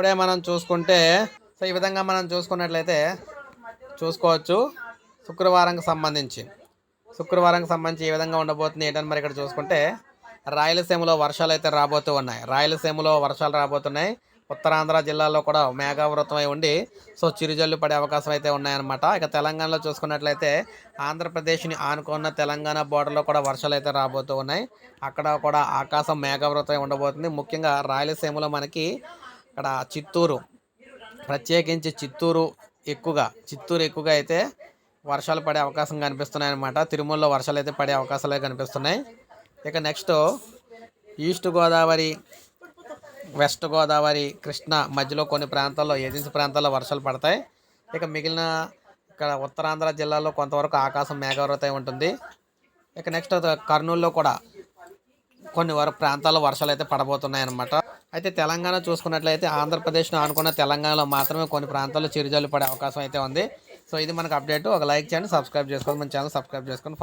ఇప్పుడే మనం చూసుకుంటే సో ఈ విధంగా మనం చూసుకున్నట్లయితే చూసుకోవచ్చు. శుక్రవారంకి సంబంధించి. శుక్రవారంకి సంబంధించి ఏ విధంగా ఉండబోతుంది. ఏంటని మరి ఇక్కడ చూసుకుంటే రాయలసీమలో వర్షాలు అయితే రాబోతూ ఉన్నాయి. రాయలసీమలో వర్షాలు రాబోతున్నాయి. ఉత్తరాంధ్ర జిల్లాలో కూడా మేఘావృతమై ఉండి సో చిరుజల్లు పడే అవకాశం అయితే ఉన్నాయన్నమాట. ఇక తెలంగాణలో చూసుకున్నట్లయితే ఆంధ్రప్రదేశ్ని ఆనుకున్న తెలంగాణ బోర్డర్లో కూడా వర్షాలు అయితే రాబోతూ ఉన్నాయి. అక్కడ కూడా ఆకాశం మేఘావృతమై ఉండబోతుంది. ముఖ్యంగా రాయలసీమలో మనకి ఇక్కడ చిత్తూరు ప్రత్యేకించి చిత్తూరు ఎక్కువగా చిత్తూరు ఎక్కువగా అయితే వర్షాలు పడే అవకాశం కనిపిస్తున్నాయి అనమాట తిరుమలలో వర్షాలు అయితే పడే అవకాశాలు కనిపిస్తున్నాయి. ఇక next east Godavari west Godavari Krishna మధ్యలో కొన్ని ప్రాంతాల్లో ఏజెన్సీ ప్రాంతాల్లో వర్షాలు పడతాయి. ఇక మిగిలిన ఇక్కడ ఉత్తరాంధ్ర జిల్లాలో కొంతవరకు ఆకాశం మేఘావృతమై ఉంటుంది. ఇక నెక్స్ట్ కర్నూలులో కూడా కొన్ని వరకు ప్రాంతాల్లో వర్షాలు అయితే పడబోతున్నాయి అన్నమాట అయితే తెలంగాణ చూసుకున్నట్లయితే ఆంధ్రప్రదేశ్ను ఆనుకున్న తెలంగాణలో మాత్రమే కొన్ని ప్రాంతాల్లో చిరుజల్లు పడే అవకాశం అయితే ఉంది. సో ఇది మనకు అప్డేట్. ఒక లైక్ చేయండి సబ్స్క్రైబ్ చేసుకోండి. మన ఛానల్ సబ్స్క్రైబ్ చేసుకొని